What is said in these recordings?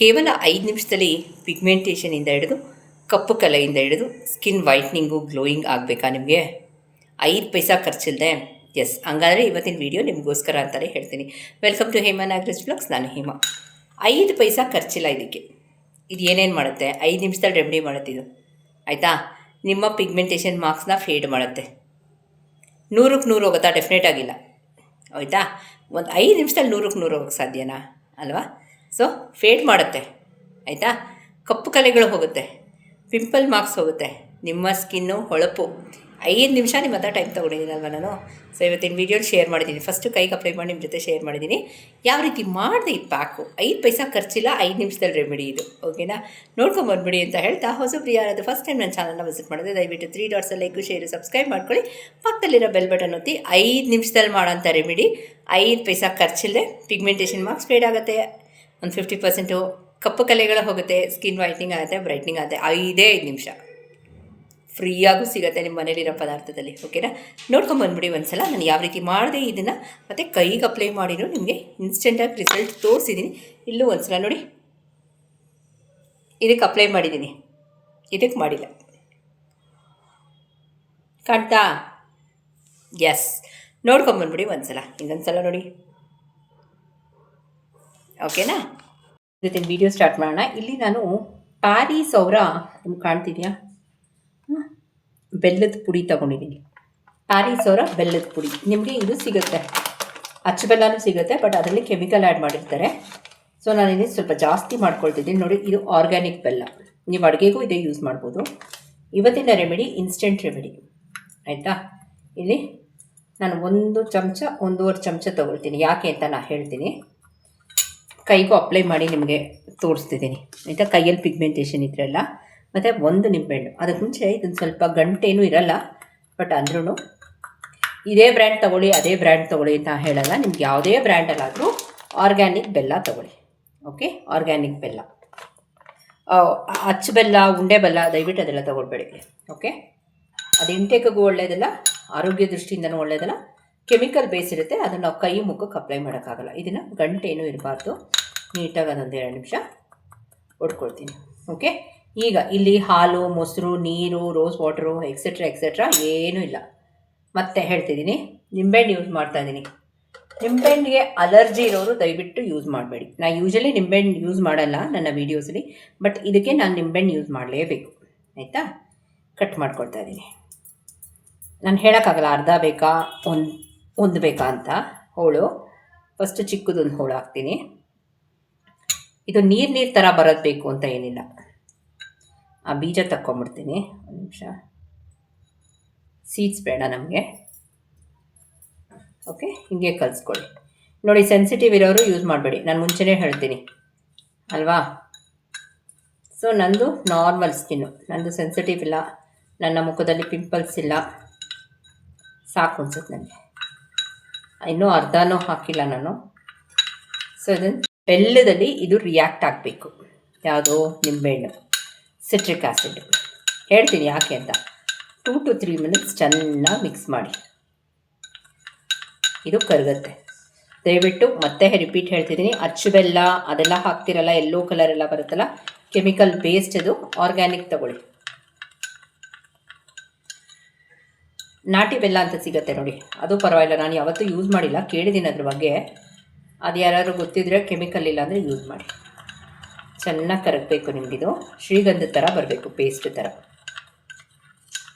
ಕೇವಲ ಐದು ನಿಮಿಷದಲ್ಲಿ ಪಿಗ್ಮೆಂಟೇಷನಿಂದ ಹಿಡಿದು, ಕಪ್ಪು ಕಲೆಯಿಂದ ಹಿಡಿದು ಸ್ಕಿನ್ ವೈಟ್ನಿಂಗು ಗ್ಲೋಯಿಂಗ್ ಆಗಬೇಕಾ ನಿಮಗೆ? ಐದು ಪೈಸಾ ಖರ್ಚಿಲ್ಲದೆ ಎಸ್ ಹಂಗಾದರೆ ಇವತ್ತಿನ ವೀಡಿಯೋ ನಿಮಗೋಸ್ಕರ ಅಂತಲೇ ಹೇಳ್ತೀನಿ. Welcome to Hema Nagaraj blogs ನಾನು ಹೇಮಾ. ಐದು ಪೈಸಾ ಖರ್ಚಿಲ್ಲ ಇದಕ್ಕೆ. ಇದು ಏನೇನು ಮಾಡುತ್ತೆ? ಐದು ನಿಮಿಷದಲ್ಲಿ ರೆಮಿಡಿ ಮಾಡುತ್ತಿದ್ದು ಆಯಿತಾ? ನಿಮ್ಮ ಪಿಗ್ಮೆಂಟೇಷನ್ ಮಾರ್ಕ್ಸ್ನ ಫೇಡ್ ಮಾಡುತ್ತೆ. ನೂರಕ್ಕೆ ನೂರು ಹೋಗುತ್ತಾ? ಡೆಫಿನೆಟ್ ಆಗಿಲ್ಲ. ಆಯಿತಾ? ಒಂದು ಐದು ನಿಮಿಷದಲ್ಲಿ ನೂರಕ್ಕೆ ನೂರು ಹೋಗೋಕ್ಕೆ ಸಾಧ್ಯನಾ? ಅಲ್ವಾ? ಸೊ ಫೇಡ್ ಮಾಡುತ್ತೆ. ಆಯಿತಾ? ಕಪ್ಪು ಕಲೆಗಳು ಹೋಗುತ್ತೆ. ಪಿಂಪಲ್ ಮಾರ್ಕ್ಸ್ ಹೋಗುತ್ತೆ. ನಿಮ್ಮ ಸ್ಕಿನ್ನು ಹೊಳಪು. ಐದು ನಿಮಿಷ ನಿಮ್ಮ ಹತ್ರ ಟೈಮ್ ತೊಗೊಂಡಿದ್ದೀನಲ್ವ ನಾನು? ಸೊ ಇವತ್ತಿನ ವೀಡಿಯೋಲಿ ಶೇರ್ ಮಾಡಿದ್ದೀನಿ. ಫಸ್ಟು ಕೈಗೆ ಅಪ್ಲೈ ಮಾಡಿ ನಿಮ್ಮ ಜೊತೆ ಶೇರ್ ಮಾಡಿದ್ದೀನಿ. ಯಾವ ರೀತಿ ಮಾಡಿದೆ ಈ ಪ್ಯಾಕು ಐದು ಪೈಸಾ ಖರ್ಚಿಲ್ಲ, ಐದು ನಿಮಿಷದಲ್ಲಿ ರೆಮಿಡಿ ಇದು. ಓಕೆನಾ ನೋಡ್ಕೊಂಬಂದ್ಬಿಡಿ ಅಂತ ಹೇಳ್ತಾ ಹೊಸಬ್ರು ಯಾರಾದರೂ ಫಸ್ಟ್ ಟೈಮ್ ನನ್ನ ಚಾನಲ್ನ ವಿಸಿಟ್ ಮಾಡಿದ್ರೆ ದಯವಿಟ್ಟು three dots like share subscribe ಮಾಡ್ಕೊಳ್ಳಿ. ಪಕ್ಕದಲ್ಲಿರೋ ಬೆಲ್ ಬಟನ್ ಒತ್ತಿ ಐದು ನಿಮಿಷದಲ್ಲಿ ಮಾಡೋಂಥ ರೆಮಿಡಿ ಐದು ಪೈಸಾ ಖರ್ಚಿಲ್ಲದೆ ಪಿಗ್ಮೆಂಟೇಷನ್ ಮಾರ್ಕ್ಸ್ ಫೇಡ್ ಆಗುತ್ತೆ. ಒಂದು ಫಿಫ್ಟಿ ಪರ್ಸೆಂಟು ಕಪ್ಪು ಕಲೆಗಳು ಹೋಗುತ್ತೆ ಸ್ಕಿನ್ ವೈಟ್ನಿಂಗ್ ಆಗುತ್ತೆ ಬ್ರೈಟ್ನಿಂಗ್ ಆಗುತ್ತೆ. ಐದೇ ಐದು ನಿಮಿಷ. ಫ್ರೀಯಾಗೂ ಸಿಗುತ್ತೆ ನಿಮ್ಮ ಮನೇಲಿರೋ ಪದಾರ್ಥದಲ್ಲಿ ಓಕೆನಾ ನೋಡ್ಕೊಂಬಂದ್ಬಿಡಿ ಒಂದ್ಸಲ. ನಾನು ಯಾವ ರೀತಿ ಮಾಡಿದೆ ಇದನ್ನು, ಮತ್ತು ಕೈಗೆ ಅಪ್ಲೈ ಮಾಡಿನೂ ನಿಮಗೆ ಇನ್ಸ್ಟೆಂಟಾಗಿ ರಿಸಲ್ಟ್ ತೋರಿಸಿದ್ದೀನಿ ಇಲ್ಲೂ ಒಂದ್ಸಲ ನೋಡಿ. ಇದಕ್ಕೆ ಅಪ್ಲೈ ಮಾಡಿದ್ದೀನಿ ಇದಕ್ಕೆ ಮಾಡಿಲ್ಲ. ಕಾಣ್ತಾ? ಎಸ್ ನೋಡ್ಕೊಂಬಂದ್ಬಿಡಿ ಇನ್ನೊಂದು ಸಲ ನೋಡಿ. ಓಕೆನಾ ಜೊತೆ ವಿಡಿಯೋ ಸ್ಟಾರ್ಟ್ ಮಾಡೋಣ. ಇಲ್ಲಿ ನಾನು ಪಾರಿ ಸೌರ ನಿಮ್ಗೆ ಕಾಣ್ತಿದ್ಯಾ. ಬೆಲ್ಲದ ಪುಡಿ ತಗೊಂಡಿದ್ದೀನಿ ಪಾರಿ ಸೌರ ಬೆಲ್ಲದ ಪುಡಿ. ನಿಮಗೆ ಇದು ಸಿಗುತ್ತೆ. ಅಚ್ಚ ಬೆಲ್ಲನೂ ಸಿಗುತ್ತೆ ಬಟ್ ಅದರಲ್ಲಿ ಕೆಮಿಕಲ್ ಆ್ಯಡ್ ಮಾಡಿರ್ತಾರೆ. ಸೊ ನಾನು ಇಲ್ಲಿ ಸ್ವಲ್ಪ ಜಾಸ್ತಿ ಮಾಡ್ಕೊಳ್ತಿದ್ದೀನಿ. ನೋಡಿ, ಇದು ಆರ್ಗ್ಯಾನಿಕ್ ಬೆಲ್ಲ. ನೀವು ಅಡುಗೆಗೂ ಇದೇ ಯೂಸ್ ಮಾಡ್ಬೋದು. ಇವತ್ತಿನ ರೆಮಿಡಿ ಇನ್ಸ್ಟೆಂಟ್ ರೆಮಿಡಿ ಆಯಿತಾ? ಇಲ್ಲಿ ನಾನು ಒಂದು ಚಮಚ, ಒಂದೂವರೆ ಚಮಚ ತೊಗೊಳ್ತೀನಿ. ಯಾಕೆ ಅಂತ ನಾನು ಹೇಳ್ತೀನಿ. ಕೈಗೂ ಅಪ್ಲೈ ಮಾಡಿ ನಿಮಗೆ ತೋರಿಸ್ತಿದ್ದೀನಿ. ಆಯಿತಾ? ಕೈಯಲ್ಲಿ ಪಿಗ್ಮೆಂಟೇಷನ್ ಇದ್ರಲ್ಲ, ಮತ್ತು ಒಂದು ನಿಂಬೆಹಣ್ಣು. ಅದಕ್ಕೆ ಮುಂಚೆ ಇದೊಂದು ಸ್ವಲ್ಪ ಗಂಟೇನೂ ಇರಲ್ಲ ಬಟ್ ಅಂದ್ರೂ ಇದೇ ಬ್ರ್ಯಾಂಡ್ ತೊಗೊಳ್ಳಿ, ಅದೇ ಬ್ರ್ಯಾಂಡ್ ತೊಗೊಳ್ಳಿ ಅಂತ ಹೇಳಲ್ಲ. ನಿಮ್ಗೆ ಯಾವುದೇ ಬ್ರ್ಯಾಂಡಲ್ಲಾದರೂ ಆರ್ಗ್ಯಾನಿಕ್ ಬೆಲ್ಲ ತೊಗೊಳ್ಳಿ. ಓಕೆ ಆರ್ಗ್ಯಾನಿಕ್ ಬೆಲ್ಲ. ಅಚ್ಚು ಬೆಲ್ಲ, ಉಂಡೆ ಬೆಲ್ಲ, ದಯವಿಟ್ಟು ಅದೆಲ್ಲ ತೊಗೊಳ್ಬೇಡಿ. ಓಕೆ ಅದು ಇಂಟೇಕ್ಗೂ ಒಳ್ಳೆಯದಲ್ಲ ಆರೋಗ್ಯ ದೃಷ್ಟಿಯಿಂದನೂ ಒಳ್ಳೆಯದಲ್ಲ ಕೆಮಿಕಲ್ ಬೇಸ್ ಇರುತ್ತೆ, ಅದನ್ನು ನಾವು ಕೈ ಮುಖಕ್ಕೆ ಅಪ್ಲೈ ಮಾಡೋಕ್ಕಾಗಲ್ಲ. ಇದನ್ನು ಗಂಟೇನೂ ಇರಬಾರ್ದು. ನೀಟಾಗಿ ಅದೊಂದು ಎರಡು ನಿಮಿಷ ಒಡ್ಕೊಳ್ತೀನಿ. ಓಕೆ? ಈಗ ಇಲ್ಲಿ ಹಾಲು, ಮೊಸರು, ನೀರು, ರೋಸ್ ವಾಟರು ಎಕ್ಸೆಟ್ರಾ ಎಕ್ಸೆಟ್ರಾ ಏನೂ ಇಲ್ಲ. ಮತ್ತೆ ಹೇಳ್ತಿದ್ದೀನಿ, ನಿಂಬೆಹಣ್ಣು ಯೂಸ್ ಮಾಡ್ತಾ ಇದ್ದೀನಿ. ನಿಂಬೆಹಣ್ಣಿಗೆ ಅಲರ್ಜಿ ಇರೋರು ದಯವಿಟ್ಟು ಯೂಸ್ ಮಾಡಬೇಡಿ. ನಾನು ಯೂಶಲಿ ನಿಂಬೆಹಣ್ಣು ಯೂಸ್ ಮಾಡಲ್ಲ ನನ್ನ ವೀಡಿಯೋಸಲ್ಲಿ ಬಟ್ ಇದಕ್ಕೆ ನಾನು ನಿಂಬೆಹಣ್ಣು ಯೂಸ್ ಮಾಡಲೇಬೇಕು. ಆಯಿತಾ? ಕಟ್ ಮಾಡ್ಕೊಳ್ತಾ ಇದ್ದೀನಿ. ನಾನು ಹೇಳೋಕ್ಕಾಗಲ್ಲ, ಅರ್ಧ ಬೇಕಾ, ಒಂದು ಒಂದು ಬೇಕಾ ಅಂತ. ಹೋಳು. ಫಸ್ಟ್ ಚಿಕ್ಕದೊಂದು ಹೋಳು ಹಾಕ್ತೀನಿ. ಇದು ನೀರು ನೀರು ಥರ ಬರೋದು ಬೇಕು ಅಂತ ಏನಿಲ್ಲ. ಆ ಬೀಜ ತಕ್ಕೊಂಬಿಡ್ತೀನಿ. ಒಂದು ನಿಮಿಷ. ಸೀಡ್ಸ್ ಬೇಡ ನಮಗೆ. ಓಕೆ ಹಿಂಗೆ ಕಲಿಸ್ಕೊಳ್ಳಿ. ನೋಡಿ ಸೆನ್ಸಿಟಿವ್ ಇರೋರು ಯೂಸ್ ಮಾಡಬೇಡಿ. ನಾನು ಮುಂಚೆನೇ ಹೇಳ್ತೀನಿ. ಅಲ್ವಾ? ಸೊ ನಂದು ನಾರ್ಮಲ್ ಸ್ಕಿನ್ನು ನಂದು ಸೆನ್ಸಿಟಿವ್ ಇಲ್ಲ. ನನ್ನ ಮುಖದಲ್ಲಿ ಪಿಂಪಲ್ಸ್ ಇಲ್ಲ. ಸಾಕು ಅನ್ಸುತ್ತೆ ನನಗೆ ಇನ್ನೂ ಅರ್ಧನೂ ಹಾಕಿಲ್ಲ ನಾನು. ಸೊ ಇದನ್ನು ಬೆಲ್ಲದಲ್ಲಿ ಇದು ರಿಯಾಕ್ಟ್ ಆಗಬೇಕು. ಯಾವುದೋ ನಿಂಬೆಹಣ್ಣು ಸಿಟ್ರಿಕ್ ಆ್ಯಸಿಡ್ ಹೇಳ್ತೀನಿ ಯಾಕೆ ಅಂತ. ಟೂ ಟು ತ್ರೀ ಮಿನಿಟ್ಸ್ ಚೆನ್ನಾಗಿ ಮಿಕ್ಸ್ ಮಾಡಿ. ಇದು ಕರಗುತ್ತೆ. ದಯವಿಟ್ಟು ಮತ್ತೆ ರಿಪೀಟ್ ಹೇಳ್ತಿದ್ದೀನಿ. ಅಚ್ಚು ಬೆಲ್ಲ ಅದೆಲ್ಲ ಹಾಕ್ತಿರಲ್ಲ ಎಲ್ಲೋ ಕಲರ್ ಎಲ್ಲ ಬರುತ್ತಲ್ಲ ಕೆಮಿಕಲ್ ಬೇಸ್ಡ್ ಅದು ಆರ್ಗ್ಯಾನಿಕ್ ತಗೊಳ್ಳಿ. ನಾಟಿ ಬೆಲ್ಲ ಅಂತ ಸಿಗುತ್ತೆ ನೋಡಿ. ಅದು ಪರವಾಗಿಲ್ಲ, ನಾನು ಯಾವತ್ತೂ ಯೂಸ್ ಮಾಡಿಲ್ಲ. ಕೇಳಿದ್ದೀನಿ ಅದ್ರ ಬಗ್ಗೆ. ಅದು ಯಾರಾದ್ರೂ ಗೊತ್ತಿದ್ರೆ ಕೆಮಿಕಲ್ ಇಲ್ಲ ಅಂದರೆ ಯೂಸ್ ಮಾಡಿ. ಚೆನ್ನಾಗಿ ಕರಗಬೇಕು ನಿಮಗಿದು. ಶ್ರೀಗಂಧದ ಥರ ಬರಬೇಕು ಪೇಸ್ಟ್ ಥರ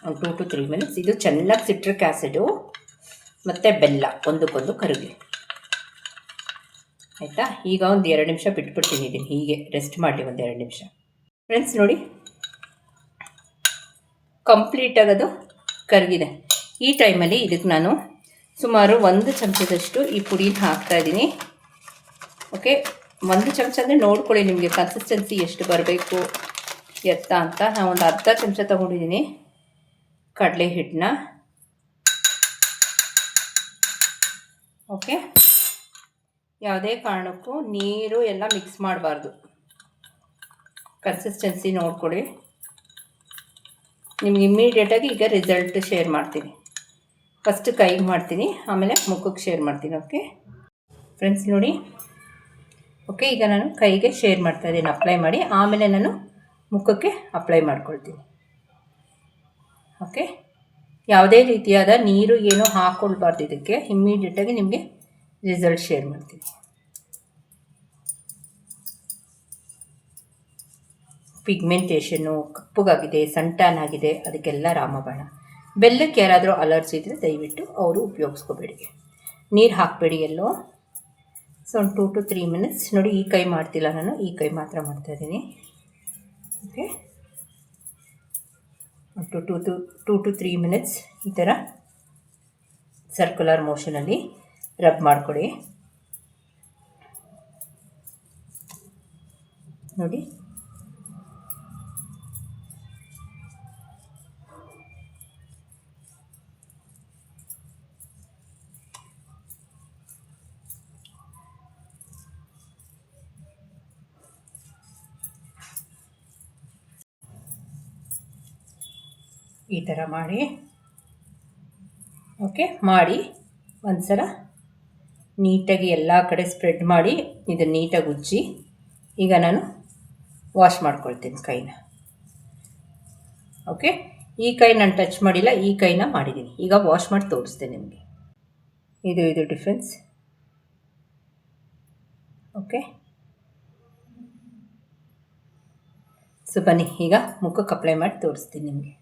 ಒಂದು ಟೂ ಟು ತ್ರೀ ಮಿನಿಟ್ಸ್ ಇದು ಚೆನ್ನಾಗಿ ಸಿಟ್ರಿಕ್ ಆ್ಯಸಿಡು ಮತ್ತು ಬೆಲ್ಲ, ಒಂದಕ್ಕೊಂದು ಕರಗಲಿ ಆಯಿತಾ? ಈಗ ಒಂದು ಎರಡು ನಿಮಿಷ ಬಿಟ್ಬಿಡ್ತೀನಿ ಇದನ್ನು. ಹೀಗೆ ರೆಸ್ಟ್ ಮಾಡಿ ಒಂದು ಎರಡು ನಿಮಿಷ. ಫ್ರೆಂಡ್ಸ್ ನೋಡಿ. ಕಂಪ್ಲೀಟಾಗಿ ಅದು ಕರಗಿದೆ. ಈ ಟೈಮಲ್ಲಿ ಇದಕ್ಕೆ ನಾನು ಸುಮಾರು ಒಂದು ಚಮಚದಷ್ಟು ಈ ಪುಡಿನ ಹಾಕ್ತಾ ಇದ್ದೀನಿ. ಓಕೆ ಒಂದು ಚಮಚ ಅಂದರೆ ನೋಡ್ಕೊಳ್ಳಿ ನಿಮಗೆ ಕನ್ಸಿಸ್ಟೆನ್ಸಿ ಎಷ್ಟು ಬರಬೇಕು ಎತ್ತ ಅಂತ. ನಾನು ಒಂದು ಅರ್ಧ ಚಮಚ ತೊಗೊಂಡಿದ್ದೀನಿ ಕಡಲೆ ಹಿಟ್ಟನ್ನ. ಓಕೆ ಯಾವುದೇ ಕಾರಣಕ್ಕೂ ನೀರು ಎಲ್ಲ ಮಿಕ್ಸ್ ಮಾಡಬಾರ್ದು. ಕನ್ಸಿಸ್ಟೆನ್ಸಿ ನೋಡ್ಕೊಳ್ಳಿ. ನಿಮ್ಗೆ ಇಮ್ಮಿಡಿಯೇಟಾಗಿ ಈಗ ರಿಸಲ್ಟ್ ಶೇರ್ ಮಾಡ್ತೀನಿ. ಫಸ್ಟ್ ಕೈಗೆ ಮಾಡ್ತೀನಿ, ಆಮೇಲೆ ಮುಖಕ್ಕೆ ಶೇರ್ ಮಾಡ್ತೀನಿ ಓಕೆ ಫ್ರೆಂಡ್ಸ್ ನೋಡಿ. ಓಕೆ ಈಗ ನಾನು ಕೈಗೆ ಶೇರ್ ಮಾಡ್ತಾ ಇದ್ದೀನಿ ಅಪ್ಲೈ ಮಾಡಿ. ಆಮೇಲೆ ನಾನು ಮುಖಕ್ಕೆ ಅಪ್ಲೈ ಮಾಡ್ಕೊಳ್ತೀನಿ. ಓಕೆ ಯಾವುದೇ ರೀತಿಯಾದ ನೀರು ಏನೂ ಹಾಕ್ಕೊಳ್ಬಾರ್ದು ಇದಕ್ಕೆ. ಇಮ್ಮಿಡಿಯೇಟಾಗಿ ನಿಮಗೆ ರಿಸಲ್ಟ್ ಶೇರ್ ಮಾಡ್ತೀನಿ. ಪಿಗ್ಮೆಂಟೇಷನ್ನು ಕಪ್ಪುಗಾಗಿದೆ ಸಣ್ಟಾನ್ ಆಗಿದೆ, ಅದಕ್ಕೆಲ್ಲ ರಾಮಬಾಣ. ಬೆಲ್ಲಕ್ಕೆ ಯಾರಾದರೂ ಅಲರ್ಜಿ ಇದ್ದರೆ ದಯವಿಟ್ಟು ಅವರು ಉಪಯೋಗಿಸ್ಕೋಬೇಡಿ. ನೀರು ಹಾಕಬೇಡಿ ಎಲ್ಲೋ. ಸೊ ಒಂದು ಟು ಟು ತ್ರೀ ಮಿನಿಟ್ಸ್ ನೋಡಿ, ಈ ಕೈ ಮಾಡ್ತಿಲ್ಲ ನಾನು, ಈ ಕೈ ಮಾತ್ರ ಮಾಡ್ತಾಯಿದ್ದೀನಿ okay two two two two to three minutes ಈ ಥರ ಸರ್ಕ್ಯುಲರ್ ಮೋಷನಲ್ಲಿ ರಬ್ ಮಾಡಿಕೊಡಿ. ನೋಡಿ ಈ ಥರ ಮಾಡಿ. ಓಕೆ ಮಾಡಿ. ಒಂದು ಸಲ ನೀಟಾಗಿ ಎಲ್ಲ ಕಡೆ ಸ್ಪ್ರೆಡ್ ಮಾಡಿ ಇದನ್ನು ನೀಟಾಗಿ ಉಜ್ಜಿ. ಈಗ ನಾನು ವಾಶ್ ಮಾಡ್ಕೊಳ್ತೀನಿ ಕೈನ. ಓಕೆ ಈ ಕೈ ನಾನು ಟಚ್ ಮಾಡಿಲ್ಲ, ಈ ಕೈನ ಮಾಡಿದ್ದೀನಿ ಈಗ ವಾಶ್ ಮಾಡಿ ತೋರಿಸ್ತೇನೆ ನಿಮಗೆ. ಇದು ಇದು ಡಿಫ್ರೆನ್ಸ್ ಓಕೆ ಸೊ ಬನ್ನಿ, ಈಗ ಮುಖಕ್ಕೆ ಅಪ್ಲೈ ಮಾಡಿ ತೋರಿಸ್ತೀನಿ ನಿಮಗೆ.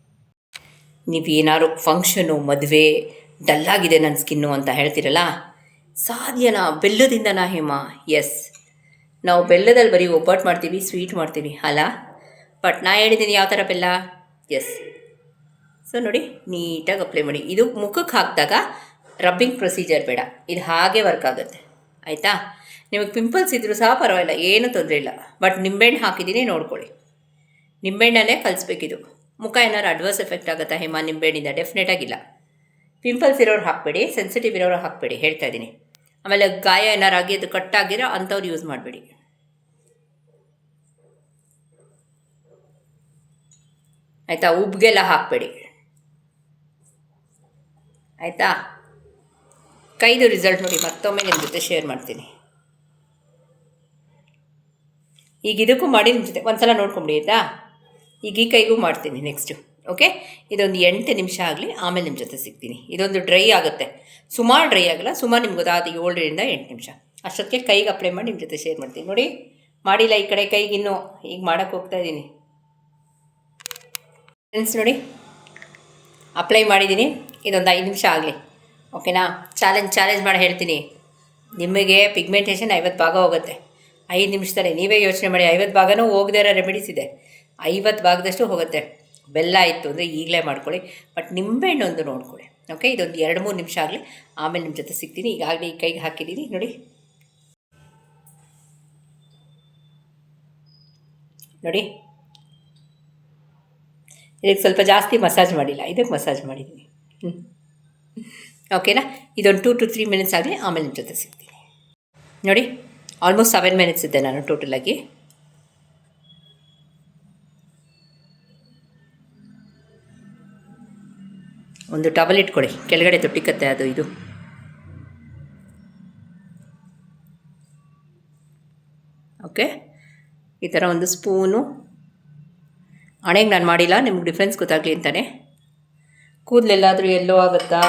ನೀವು ಏನಾದ್ರು ಫಂಕ್ಷನು ಮದುವೆ ಡಲ್ಲಾಗಿದೆ ನನ್ನ ಸ್ಕಿನ್ನು ಅಂತ ಹೇಳ್ತೀರಲ್ಲ? ಸಾಧ್ಯನಾ? ಬೆಲ್ಲದಿಂದನಾ ಹೇಮ? ಎಸ್ ನಾವು ಬೆಲ್ಲದಲ್ಲಿ ಬರೀ ಒಬ್ಬಟ್ಟು ಮಾಡ್ತೀವಿ ಸ್ವೀಟ್ ಮಾಡ್ತೀವಿ, ಅಲ್ಲ? ಬಟ್ ನಾ ಹೇಳಿದ್ದೀನಿ ಯಾವ ಥರ ಬೆಲ್ಲ? ಎಸ್ ಸೊ ನೋಡಿ ನೀಟಾಗಿ ಅಪ್ಲೈ ಮಾಡಿ. ಇದು ಮುಖಕ್ಕೆ ಹಾಕಿದಾಗ ರಬ್ಬಿಂಗ್ ಪ್ರೊಸೀಜರ್ ಬೇಡ. ಇದು ಹಾಗೆ ವರ್ಕ್ ಆಗುತ್ತೆ. ಆಯಿತಾ? ನಿಮಗೆ ಪಿಂಪಲ್ಸ್ ಇದ್ದರೂ ಸಹ ಪರವಾಗಿಲ್ಲ, ಏನೂ ತೊಂದರೆ ಇಲ್ಲ. ಬಟ್ ನಿಂಬೆಹಣ್ಣು ಹಾಕಿದ್ದೀನಿ ನೋಡ್ಕೊಳ್ಳಿ. ನಿಂಬೆಹಣ್ಣಲ್ಲೇ ಕಲಿಸ್ಬೇಕಿದು. ಮುಖ ಏನಾದ್ರು ಅಡ್ವರ್ಸ್ ಎಫೆಕ್ಟ್ ಆಗುತ್ತಾ ಹೇಮ? ನಿಂಬೆಹಣ್ಣಿಂದ ಡೆಫಿನೆಟ್ ಆಗಿಲ್ಲ. ಪಿಂಪಲ್ಸ್ ಇರೋರು ಹಾಕಬೇಡಿ ಸೆನ್ಸಿಟಿವ್ ಇರೋರು ಹಾಕಬೇಡಿ, ಹೇಳ್ತಾ ಇದ್ದೀನಿ. ಆಮೇಲೆ ಗಾಯ ಏನಾರು ಆಗಿ ಅದು ಕಟ್ಟಾಗಿರೋ ಅಂಥವ್ರು ಯೂಸ್ ಮಾಡಬೇಡಿ. ಆಯಿತಾ? ಉಬ್ಗೆಲ್ಲ ಹಾಕಬೇಡಿ. ಆಯಿತಾ? ಕೈದು ರಿಸಲ್ಟ್ ನೋಡಿ ಮತ್ತೊಮ್ಮೆ ನಿಮ್ಮ ಜೊತೆ ಶೇರ್ ಮಾಡ್ತೀನಿ. ಈಗ ಇದಕ್ಕೂ ಮಾಡಿ ನಿಮ್ಮ ಜೊತೆ. ಒಂದ್ಸಲ ನೋಡ್ಕೊಂಬಿಡಿ, ಆಯಿತಾ? ಈಗ ಈ ಕೈಗೂ ಮಾಡ್ತೀನಿ ನೆಕ್ಸ್ಟು ಓಕೆ ಇದೊಂದು ಎಂಟು ನಿಮಿಷ ಆಗಲಿ, ಆಮೇಲೆ ನಿಮ್ಮ ಜೊತೆ ಸಿಗ್ತೀನಿ. ಇದೊಂದು ಡ್ರೈ ಆಗುತ್ತೆ. ಸುಮಾರು ಡ್ರೈ ಆಗಲ್ಲ, ಸುಮಾರು ನಿಮ್ಗೆ ಗೊತ್ತಾದ ಏಳರಿಂದ ಎಂಟು ನಿಮಿಷ. ಅಷ್ಟೊತ್ತಿಗೆ ಕೈಗೆ ಅಪ್ಲೈ ಮಾಡಿ ನಿಮ್ಮ ಜೊತೆ ಶೇರ್ ಮಾಡ್ತೀನಿ. ನೋಡಿ, ಮಾಡಿಲ್ಲ ಈ ಕಡೆ ಕೈಗೆ ಇನ್ನೂ. ಈಗ ಮಾಡೋಕ್ಕೆ ಹೋಗ್ತಾ ಇದ್ದೀನಿ ಫ್ರೆಂಡ್ಸ್ ನೋಡಿ ಅಪ್ಲೈ ಮಾಡಿದ್ದೀನಿ ಇದೊಂದು ಐದು ನಿಮಿಷ ಆಗಲಿ. ಓಕೆನಾ ಚಾಲೆಂಜ್ ಚಾಲೆಂಜ್ ಮಾಡಿ ಹೇಳ್ತೀನಿ. ನಿಮಗೆ ಪಿಗ್ಮೆಂಟೇಷನ್ ಐವತ್ತು ಭಾಗ ಹೋಗುತ್ತೆ. ಐದು ನಿಮಿಷದಲ್ಲಿ ನೀವೇ ಯೋಚನೆ ಮಾಡಿ ಐವತ್ತು ಭಾಗನೂ ಹೋಗದೇ ಇರೋ ರೆಮಿಡೀಸ್ ಇದೆ. ಐವತ್ತು ಭಾಗದಷ್ಟು ಹೋಗುತ್ತೆ. ಬೆಲ್ಲ ಇತ್ತು ಅಂದರೆ ಈಗಲೇ ಮಾಡ್ಕೊಳ್ಳಿ. ಬಟ್ ನಿಂಬೆಹಣ್ಣು ಒಂದು ನೋಡ್ಕೊಳ್ಳಿ. ಓಕೆ ಇದೊಂದು ಎರಡು ಮೂರು ನಿಮಿಷ ಆಗಲಿ. ಆಮೇಲೆ ನಿಮ್ಮ ಜೊತೆ ಸಿಗ್ತೀನಿ. ಈಗಾಗಲೇ ಈ ಕೈಗೆ ಹಾಕಿದ್ದೀನಿ. ನೋಡಿ. ನೋಡಿ. ಇದಕ್ಕೆ ಸ್ವಲ್ಪ ಜಾಸ್ತಿ ಮಸಾಜ್ ಮಾಡಿಲ್ಲ. ಇದಕ್ಕೆ ಮಸಾಜ್ ಮಾಡಿದ್ದೀನಿ. ಹ್ಞೂ ಓಕೆನಾ ಇದೊಂದು ಟೂ ಟು ತ್ರೀ ಮಿನಿಟ್ಸ್ ಆಗಲಿ. ಆಮೇಲೆ ನಿಮ್ಮ ಜೊತೆ ಸಿಗ್ತೀನಿ. ನೋಡಿ. ಆಲ್ಮೋಸ್ಟ್ ಸೆವೆನ್ ಮಿನಿಟ್ಸ್ ಇದ್ದೆ ನಾನು ಟೋಟಲಾಗಿ ಒಂದು ಟವಲ್ ಇಟ್ಕೊಳ್ಳಿ ಕೆಳಗಡೆ ತೊಟ್ಟಿಕತ್ತೆ ಅದು, ಇದು. ಓಕೆ ಈ ಥರ ಒಂದು ಸ್ಪೂನು ಹಣೆಗೆ ನಾನು ಮಾಡಿಲ್ಲ, ನಿಮ್ಗೆ ಡಿಫ್ರೆನ್ಸ್ ಗೊತ್ತಾಗಲಿ ಅಂತಾನೆ. ಕೂದಲೆಲ್ಲಾದರೂ ಎಲ್ಲೋ ಆಗುತ್ತಾ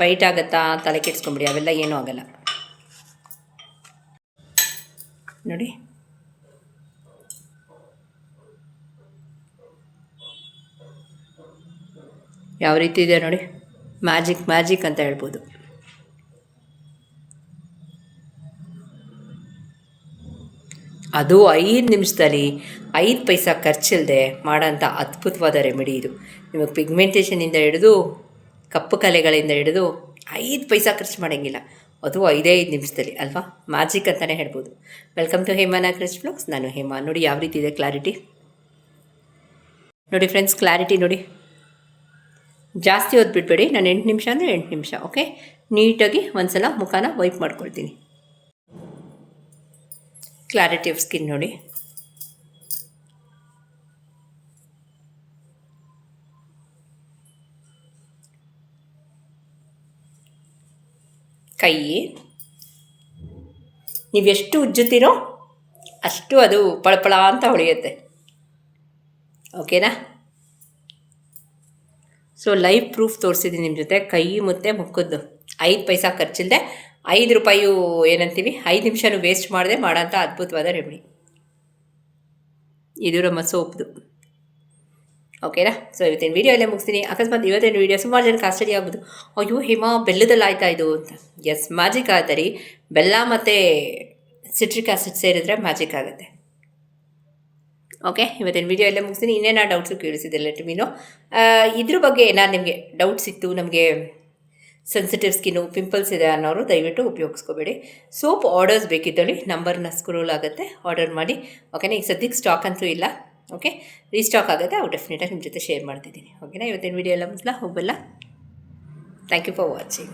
ವೈಟ್ ಆಗುತ್ತಾ ತಲೆ ಕೆಡ್ಸ್ಕೊಂಬಿಡಿ, ಅವೆಲ್ಲ ಏನೂ ಆಗಲ್ಲ. ನೋಡಿ. ಯಾವ ರೀತಿ ಇದೆ ನೋಡಿ? ಮ್ಯಾಜಿಕ್ ಮ್ಯಾಜಿಕ್ ಅಂತ ಹೇಳ್ಬೋದು. ಅದು ಐದು ನಿಮಿಷದಲ್ಲಿ ಐದು ಪೈಸ ಖರ್ಚಿಲ್ಲದೆ ಮಾಡೋಂಥ ಅದ್ಭುತವಾದ ರೆಮಿಡಿ ಇದು. ನಿಮಗೆ ಪಿಗ್ಮೆಂಟೇಷನಿಂದ ಹಿಡಿದು, ಕಪ್ಪು ಕಲೆಗಳಿಂದ ಹಿಡಿದು ಐದು ಪೈಸ ಖರ್ಚು ಮಾಡೋಂಗಿಲ್ಲ. ಅದು ಐದೈದು ನಿಮಿಷದಲ್ಲಿ, ಅಲ್ವಾ? ಮ್ಯಾಜಿಕ್ ಅಂತಲೇ ಹೇಳ್ಬೋದು. Welcome to Hema Nagaraj blogs ನಾನು ಹೇಮಾ. ನೋಡಿ, ಯಾವ ರೀತಿ ಇದೆ ಕ್ಲಾರಿಟಿ ನೋಡಿ ಫ್ರೆಂಡ್ಸ್ ಕ್ಲಾರಿಟಿ ನೋಡಿ. ಜಾಸ್ತಿ ಓದ್ಬಿಡ್ಬೇಡಿ ಬಿಡಬೇಡಿ. ನಾನು ಎಂಟು ನಿಮಿಷ ಅಂದರೆ ಎಂಟು ನಿಮಿಷ ಓಕೆ ನೀಟಾಗಿ ಒಂದು ಸಲ ಮುಖನ ವೈಪ್ ಮಾಡ್ಕೊಳ್ತೀನಿ. ಕ್ಲಾರಿಟಿ ಆಫ್ ಸ್ಕಿನ್ ನೋಡಿ. ಕೈ. ನೀವು ಎಷ್ಟು ಉಜ್ಜುತ್ತೀರೋ ಅಷ್ಟು ಅದು ಪಳಪಳ ಅಂತ ಹೊಳೆಯುತ್ತೆ. ಓಕೆನಾ ಸೊ ಲೈವ್ ಪ್ರೂಫ್ ತೋರಿಸಿದ್ದೀನಿ ನಿಮ್ಮ ಜೊತೆ. ಕೈ, ಮತ್ತು, ಮುಖದ್ದು. ಐದು ಪೈಸಾ ಖರ್ಚಿಲ್ಲದೆ ಐದು ರೂಪಾಯಿ ಏನಂತೀವಿ? ಐದು ನಿಮಿಷನೂ ವೇಸ್ಟ್ ಮಾಡದೆ ಮಾಡೋಂಥ ಅದ್ಭುತವಾದ ರೆಮಿಡಿ ಇದು ನಮ್ಮ ಸೋಪ್ದು. ಓಕೆನಾ ಸೊ ಇವತ್ತಿನ ವೀಡಿಯೋ ಅಲ್ಲೇ ಮುಗಿಸ್ತೀನಿ. ಅಕಸ್ಮಾತ್ ಇವತ್ತೇನು ವೀಡಿಯೋ ಸುಮಾರು ಜನಕ್ಕೆ ಆಶ್ಚರ್ಯ ಆಗ್ಬೋದು. ಅಯ್ಯೋ, ಹಿಮ, ಬೆಲ್ಲದಲ್ಲಿ ಆಯ್ತಾ ಇದು ಅಂತ. ಎಸ್ ಮ್ಯಾಜಿಕ್ ಆಗುತ್ತೆ ರೀ ಬೆಲ್ಲ ಮತ್ತು ಸಿಟ್ರಿಕ್ ಆಸಿಡ್ ಸೇರಿದ್ರೆ ಮ್ಯಾಜಿಕ್ ಆಗುತ್ತೆ. ಓಕೆ ಇವತ್ತಿನ ವಿಡಿಯೋ ಎಲ್ಲ ಮುಗಿಸ್ತೀನಿ. ಇನ್ನೇನೋ ಡೌಟ್ಸು ಕೇಳಿಸಿದೆ ಲೆಟ್ ಮೀನು ಇದ್ರ ಬಗ್ಗೆ ಏನಾದ್ರು ನಿಮಗೆ ಡೌಟ್ಸ್ ಇತ್ತು, ನಮಗೆ ಸೆನ್ಸಿಟಿವ್ ಸ್ಕಿನ್ನು ಪಿಂಪಲ್ಸ್ ಇದೆ ಅನ್ನೋರು ದಯವಿಟ್ಟು ಉಪಯೋಗಿಸ್ಕೋಬೇಡಿ. ಸೋಪ್ ಆರ್ಡರ್ಸ್ ಬೇಕಿದ್ದಲ್ಲಿ ನಂಬರ್ನ ಸ್ಕ್ರೋಲ್ ಆಗುತ್ತೆ ಆರ್ಡರ್ ಮಾಡಿ. ಓಕೆನಾ ಈಗ ಸದ್ಯಕ್ಕೆ ಸ್ಟಾಕ್ ಅಂತೂ ಇಲ್ಲ. ಓಕೆ ರೀಸ್ಟಾಕ್ ಆಗುತ್ತೆ, ಅವು ಡೆಫಿನೆಟಾಗಿ ನಿಮ್ಮ ಜೊತೆ ಶೇರ್ ಮಾಡ್ತಿದ್ದೀನಿ. ಓಕೆನಾ ಇವತ್ತಿನ ವೀಡಿಯೋ ಎಲ್ಲ ಮುಗಿಸ್ಲಾ? ಹೋಗಲ್ಲ ಥ್ಯಾಂಕ್ ಯು ಫಾರ್ ವಾಚಿಂಗ್